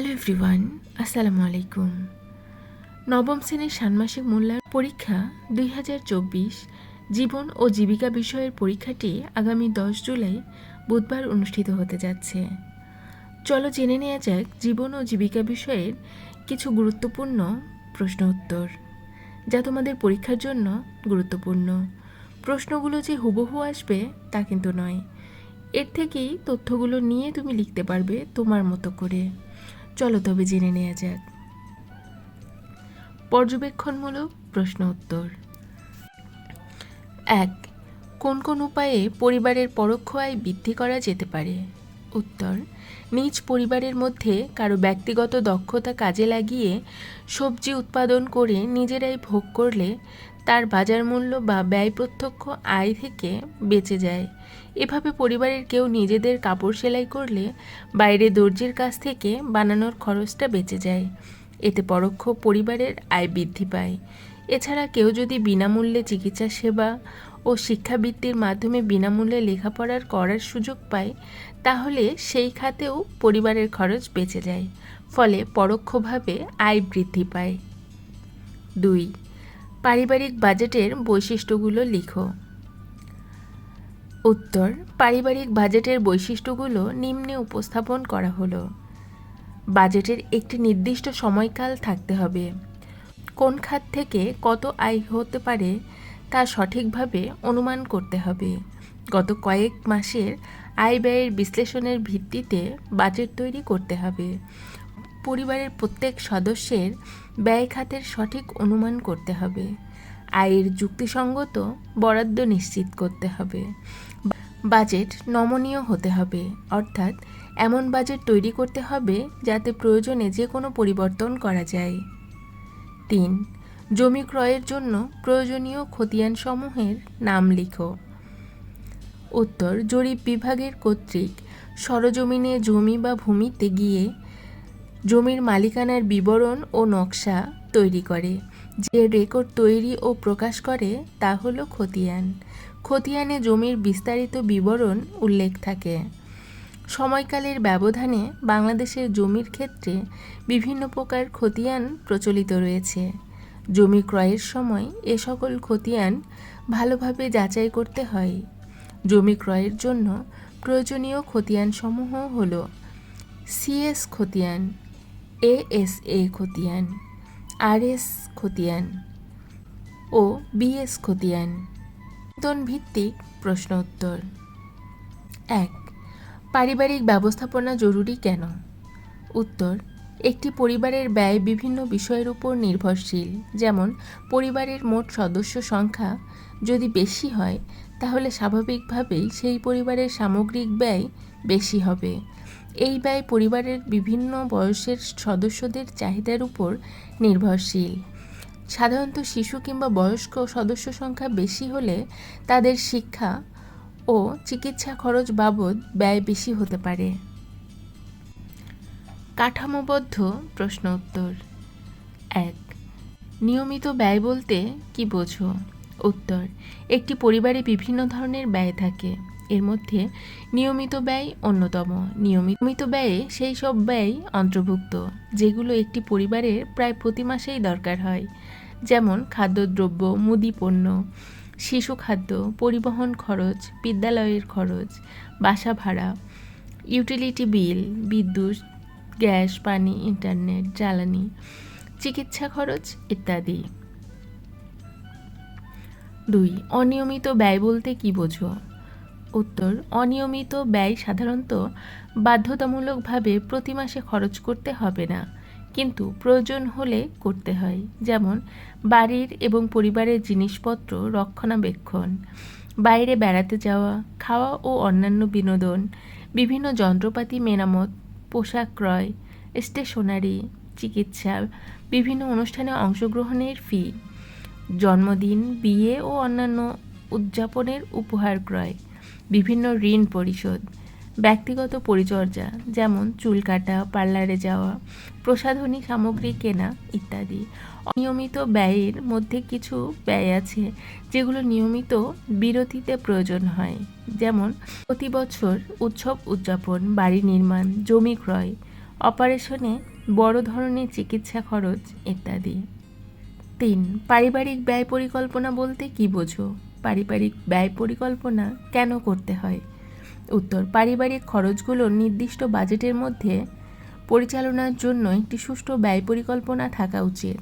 Hello everyone, আসসালামু আলাইকুম। নবম শ্রেণির ষান্মাসিক মূল্যায়ন পরীক্ষা দুই হাজার চব্বিশ জীবন ও জীবিকা বিষয়ের পরীক্ষাটি আগামী দশ জুলাই বুধবার অনুষ্ঠিত হতে যাচ্ছে। চলো জেনে নেওয়া যাক জীবন ও জীবিকা বিষয়ের কিছু গুরুত্বপূর্ণ প্রশ্ন উত্তর, যা তোমাদের পরীক্ষার জন্য গুরুত্বপূর্ণ। প্রশ্নগুলো যে হুবহু আসবে তা কিন্তু নয়। এর থেকেই তথ্যগুলো নিয়ে তুমি লিখতে পারবে তোমার মতো করে। চলো তবে জেনে নেওয়া যাক। পর্যবেক্ষণমূলক প্রশ্ন উত্তর। এক, কোন কোন উপায়ে পরিবারের পরোক্ষ আয় বৃদ্ধি করা যেতে পারে? উত্তর, নিজ পরিবারের মধ্যে কারও ব্যক্তিগত দক্ষতা কাজে লাগিয়ে সবজি উৎপাদন করে নিজেরাই ভোগ করলে তার বাজার মূল্য বা ব্যয় প্রত্যক্ষ আয় থেকে বেঁচে যায়। এভাবে পরিবারের কেউ নিজেদের কাপড় সেলাই করলে বাইরে দর্জির কাছ থেকে বানানোর খরচটা বেঁচে যায়। এতে পরোক্ষ পরিবারের আয় বৃদ্ধি পায়। এছাড়া কেউ যদি বিনামূল্যে চিকিৎসা সেবা ও শিক্ষাবৃত্তির মাধ্যমে বিনামূল্যে লেখাপড়ার করার সুযোগ পায়, তাহলে সেই খাতেও পরিবারের খরচ বেঁচে যায়, ফলে পরোক্ষভাবে আয় বৃদ্ধি পায়। দুই পারিবারিক বাজেটের বৈশিষ্ট্যগুলো লিখো। উত্তর, পারিবারিক বাজেটের বৈশিষ্ট্যগুলো নিম্নে উপস্থাপন করা হলো। বাজেটের একটি নির্দিষ্ট সময়কাল থাকতে হবে। কোন খাত থেকে কত আয় হতে পারে তা সঠিকভাবে অনুমান করতে হবে। গত কয়েক মাসের আয় ব্যয়ের বিশ্লেষণের ভিত্তিতে বাজেট তৈরি করতে হবে। পরিবারের প্রত্যেক সদস্যের ব্যয় খাতের সঠিক অনুমান করতে হবে। আয়ের যুক্তিসঙ্গত বরাদ্দ নিশ্চিত করতে হবে। বাজেট নমনীয় হতে হবে, অর্থাৎ এমন বাজেট তৈরি করতে হবে যাতে প্রয়োজনে যে কোনো পরিবর্তন করা যায়। তিন, জমি ক্রয়ের জন্য প্রয়োজনীয় খতিয়ানসমূহের নাম লিখো। উত্তর, জরিপ বিভাগের কর্তৃক সরজমিনে জমি বা ভূমিতে গিয়ে জমির মালিকানার বিবরণ ও নকশা তৈরি করে। যে রেকর্ড তৈরি ও প্রকাশ করে তা হলো খতিয়ান। খতিয়ানে জমির বিস্তারিত বিবরণ উল্লেখ থাকে। সময়কালের ব্যবধানে বাংলাদেশের জমির ক্ষেত্রে বিভিন্ন প্রকার খতিয়ান প্রচলিত রয়েছে। জমি ক্রয়ের সময় এ সকল খতিয়ান ভালোভাবে যাচাই করতে হয়। জমি ক্রয়ের জন্য প্রয়োজনীয় খতিয়ানসমূহ হল সিএস খতিয়ান এএসএ খতিয়ান আরএস খতিয়ান ও বিএস খতিয়ান। বেতন ভিত্তিক প্রশ্ন উত্তর। এক, পারিবারিক ব্যবস্থাপনা জরুরি কেন? উত্তর, একটি পরিবারের ব্যয় বিভিন্ন বিষয়ের উপর নির্ভরশীল, যেমন পরিবারের মোট সদস্য সংখ্যা যদি বেশি হয়, তাহলে স্বাভাবিকভাবেই সেই পরিবারের সামগ্রিক ব্যয় বেশি হবে। এই ব্যয় পরিবারের বিভিন্ন বয়সের সদস্যদের চাহিদার উপর নির্ভরশীল। সাধারণত শিশু কিংবা বয়স্ক সদস্য সংখ্যা বেশি হলে তাদের শিক্ষা ও চিকিৎসা খরচ বাবদ ব্যয় বেশি হতে পারে। কাঠামোবদ্ধ প্রশ্ন উত্তর। এক, নিয়মিত ব্যয় বলতে কি বোঝো? উত্তর, একটি পরিবারে বিভিন্ন ধরনের ব্যয় থাকে। এর মধ্যে নিয়মিত ব্যয় অন্যতম। নিয়মিত ব্যয়ে সেই সব ব্যয় অন্তর্ভুক্ত, যেগুলো একটি পরিবারের প্রায় প্রতি মাসেই দরকার হয়। যেমন খাদ্যদ্রব্য, মুদি পণ্য, শিশু খাদ্য, পরিবহন খরচ, বিদ্যালয়ের খরচ, বাসা ভাড়া ইউটিলিটি বিল বিদ্যুৎ, গ্যাস, পানি ইন্টারনেট জ্বালানি, চিকিৎসা খরচ ইত্যাদি। দুই, অনিয়মিত ব্যয় বলতে কি বোঝো? উত্তর, অনিয়মিত ব্যয় সাধারণত বাধ্যতামূলকভাবে প্রতি মাসে খরচ করতে হবে না। কিন্তু প্রয়োজন হলে করতে হয়, যেমন বাড়ির এবং পরিবারের জিনিসপত্র রক্ষণাবেক্ষণ, বাইরে বেড়াতে যাওয়া, খাওয়া ও অন্যান্য বিনোদন, বিভিন্ন যন্ত্রপাতি মেরামত, পোশাক ক্রয়, স্টেশনারি, চিকিৎসা, বিভিন্ন অনুষ্ঠানে অংশগ্রহণের ফি, জন্মদিন, বিয়ে ও অন্যান্য উদযাপনের উপহার ক্রয়। বিভিন্ন ঋণ পরিশোধ, ব্যক্তিগত পরিচর্যা, যেমন চুল কাটা, পার্লারে যাওয়া, প্রসাধনী সামগ্রী কেনা ইত্যাদি। অনিয়মিত ব্যয়ের মধ্যে কিছু ব্যয় আছে যেগুলো নিয়মিত বিরতিতে প্রয়োজন হয়, যেমন প্রতি বছর উৎসব উদযাপন, বাড়ি নির্মাণ, জমি ক্রয়, অপারেশনে বড় ধরনের চিকিৎসা খরচ ইত্যাদি। তিন, পারিবারিক ব্যয় পরিকল্পনা বলতে কি বোঝো? পারিবারিক ব্যয় পরিকল্পনা কেন করতে হয়? উত্তর, পারিবারিক খরচগুলো নির্দিষ্ট বাজেটের মধ্যে পরিচালনার জন্য একটি সুষ্ঠু ব্যয় পরিকল্পনা থাকা উচিত।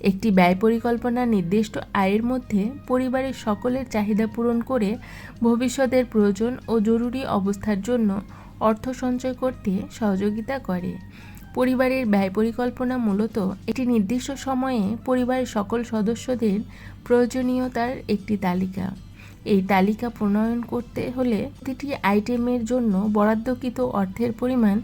একটি ব্যয় পরিকল্পনা নির্দিষ্ট আয়ের মধ্যে পরিবারের সকলের চাহিদা পূরণ করে ভবিষ্যতের প্রয়োজন ও জরুরি অবস্থার জন্য অর্থ সঞ্চয় করতে সহযোগিতা করে। পরিবারের ব্যয় পরিকল্পনা মূলত একটি নির্দিষ্ট সময়ে পরিবারের সকল সদস্যদের প্রয়োজনীয়তার একটি তালিকা। এই তালিকা প্রণয়ন করতে হলে প্রতিটি আইটেমের জন্য বরাদ্দকৃত অর্থের পরিমাণ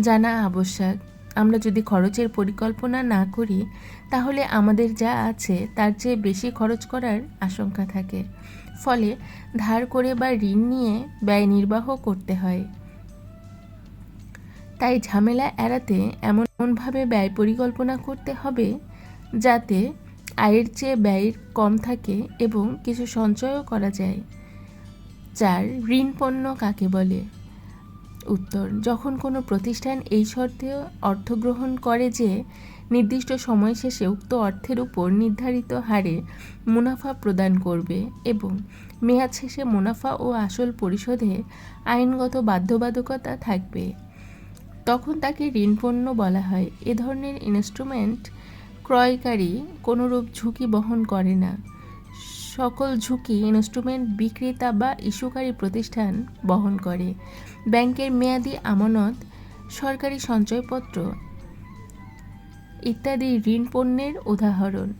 জানা আবশ্যক। আমরা যদি খরচের পরিকল্পনা না করি, তাহলে আমাদের যা আছে তার চেয়ে বেশি খরচ করার আশঙ্কা থাকে। ফলে ধার করে বা ঋণ নিয়ে ব্যয় নির্বাহ করতে হয়। তাই ঝামেলা এড়াতে এমনভাবে ব্যয় পরিকল্পনা করতে হবে যাতে আয়ের চেয়ে ব্যয় কম থাকে এবং কিছু সঞ্চয়ও করা যায় চার ঋণ পণ্য কাকে বলে? উত্তর, যখন কোনো প্রতিষ্ঠান এই শর্তে অর্থ গ্রহণ করে যে নির্দিষ্ট সময় শেষে উক্ত অর্থের উপর নির্ধারিত হারে মুনাফা প্রদান করবে এবং মেয়াদ শেষে মুনাফা ও আসল পরিশোধে আইনগত বাধ্যবাধকতা থাকবে। তখন তাকে ঋণপণ্য বলা হয়। এ ধরনের ইনস্ট্রুমেন্ট ক্রয়কারী কোনোরূপ ঝুঁকি বহন করে না। সকল ঝুঁকি ইনস্ট্রুমেন্ট বিক্রেতা বা ইস্যুকারী প্রতিষ্ঠান বহন করে। ব্যাংকের মেয়াদি আমানত, সরকারি সঞ্চয়পত্র ইত্যাদি ঋণ পণ্যের উদাহরণ।